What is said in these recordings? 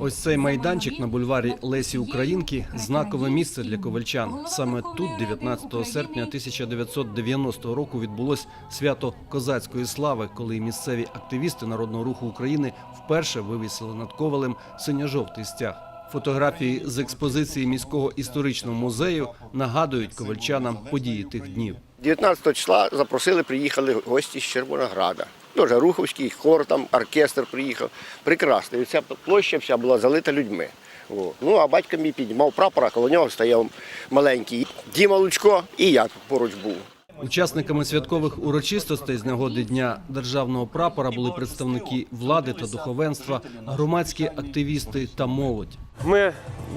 Ось цей майданчик на бульварі Лесі Українки знакове місце для ковальчан. Саме тут, 19 серпня 1990 року, відбулось свято козацької слави, коли місцеві активісти народного руху України вперше вивісили над ковалем синьо-жовтий стяг. Фотографії з експозиції міського історичного музею нагадують ковальчанам події тих днів. 19 числа запросили, приїхали гості з Червонограда. Дуже Руховський хор, там оркестр приїхав. Прекрасно. І ця площа вся була залита людьми. О. Ну, а батько мій піднімав прапор, а коло нього стояв маленький Діма Лучко, і я поруч був. Учасниками святкових урочистостей з нагоди дня державного прапора були представники влади та духовенства, громадські активісти та молодь. Ми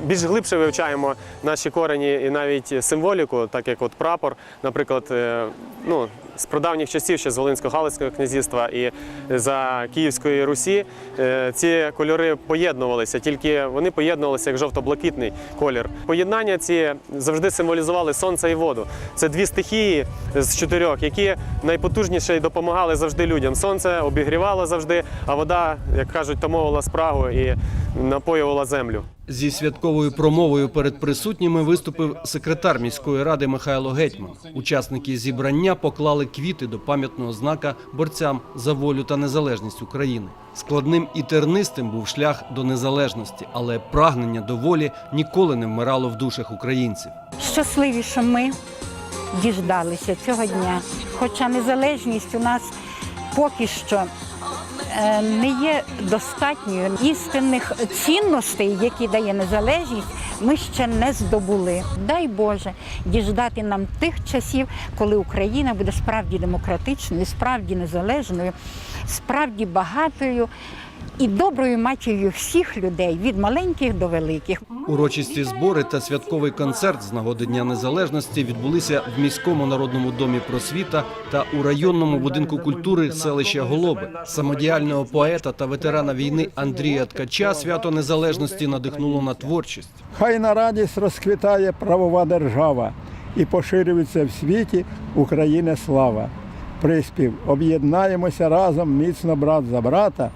більш глибше вивчаємо наші корені і навіть символіку, так як от прапор, наприклад, е, ну, з прадавніх часів ще з Волинського Галицького князівства і за Київської Русі е, ці кольори поєднувалися, тільки вони поєднувалися як жовто-блакитний колір. Поєднання ці завжди символізували сонце і воду. Це дві стихії з чотирьох, які найпотужніше допомагали завжди людям. Сонце обігрівало завжди, а вода, як кажуть, тамовувала спрагу і напоювала землю. Зі святковою промовою перед присутніми виступив секретар міської ради Михайло Гетьман. Учасники зібрання поклали квіти до пам'ятного знака борцям за волю та незалежність України. Складним і тернистим був шлях до незалежності, але прагнення до волі ніколи не вмирало в душах українців. щасливі, що ми діждалися цього дня. Хоча незалежність у нас поки що не є достатньою. Істинних цінностей, які дає незалежність, ми ще не здобули. Дай Боже діждати нам тих часів, коли Україна буде справді демократичною, справді незалежною, справді багатою і доброю матір'ю всіх людей від маленьких до великих. Урочисті збори та святковий концерт з нагоди Дня Незалежності відбулися в міському народному домі просвіта та у районному будинку культури селища Голоби. Самодіяльного поета та ветерана війни Андрія Ткача свято незалежності надихнуло на творчість. Хай на радість розквітає правова держава і поширюється в світі України слава. Приспів об'єднаємося разом міцно брат за брата,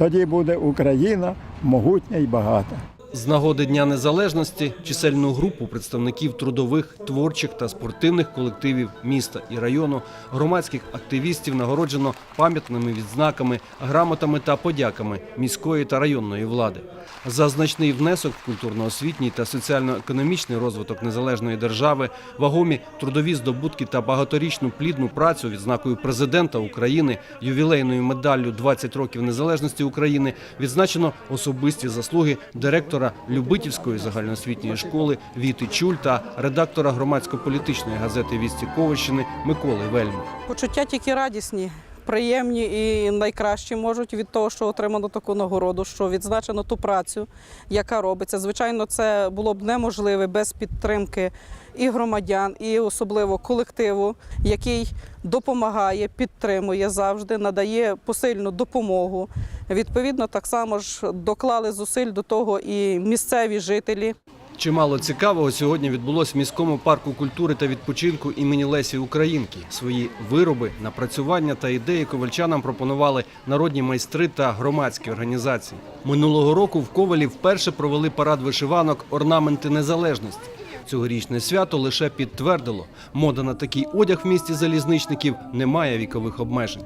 тоді буде Україна могутня й багата. З нагоди Дня Незалежності чисельну групу представників трудових, творчих та спортивних колективів міста і району, громадських активістів нагороджено пам'ятними відзнаками, грамотами та подяками міської та районної влади. За значний внесок в культурно-освітній та соціально-економічний розвиток незалежної держави, вагомі трудові здобутки та багаторічну плідну працю відзнакою президента України, ювілейною медаллю «20 років незалежності України відзначено особисті заслуги директора Любитівської загальноосвітньої школи Віти Чуль та редактора громадсько-політичної газети Вісті Ковищини Миколи Вельми. Почуття тільки радісні, приємні і найкращі можуть від того, що отримано таку нагороду, що відзначено ту працю, яка робиться. Звичайно, це було б неможливе без підтримки і громадян, і особливо колективу, який допомагає, підтримує завжди, надає посильну допомогу. Відповідно, так само ж доклали зусиль до того і місцеві жителі. Чимало цікавого сьогодні відбулось в міському парку культури та відпочинку імені Лесі Українки. Свої вироби, напрацювання та ідеї ковальчанам пропонували народні майстри та громадські організації. Минулого року в Ковалі вперше провели парад вишиванок Орнаменти незалежності. Цьогорічне свято лише підтвердило, мода на такий одяг в місті залізничників не має вікових обмежень.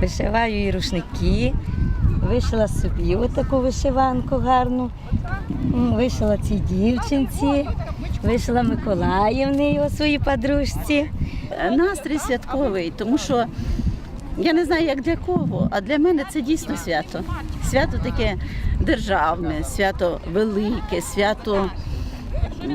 Вишиваю і рушники, вишила собі отаку вишиванку гарну, вишила цій дівчинці, вишила Миколаївни його своїй подружці. Настрій святковий, тому що я не знаю, як для кого, а для мене це дійсно свято. Свято таке державне, свято велике, свято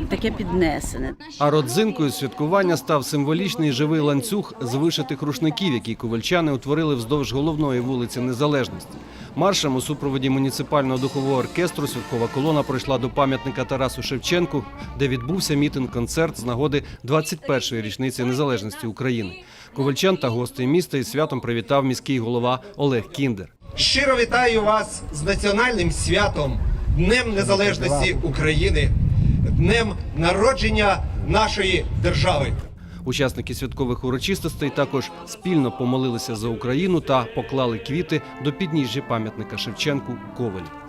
таке піднесене. А родзинкою святкування став символічний живий ланцюг з вишитих рушників, який ковальчани утворили вздовж головної вулиці Незалежності. Маршем у супроводі муніципального духового оркестру святкова колона пройшла до пам'ятника Тарасу Шевченку, де відбувся мітинг-концерт з нагоди 21-ї річниці незалежності України. Ковальчан та гостей міста із святом привітав міський голова Олег Кіндер. Щиро вітаю вас з національним святом, Днем Незалежності України, Днем народження нашої держави. Учасники святкових урочистостей також спільно помолилися за Україну та поклали квіти до підніжжя пам'ятника Шевченку у Ковалі.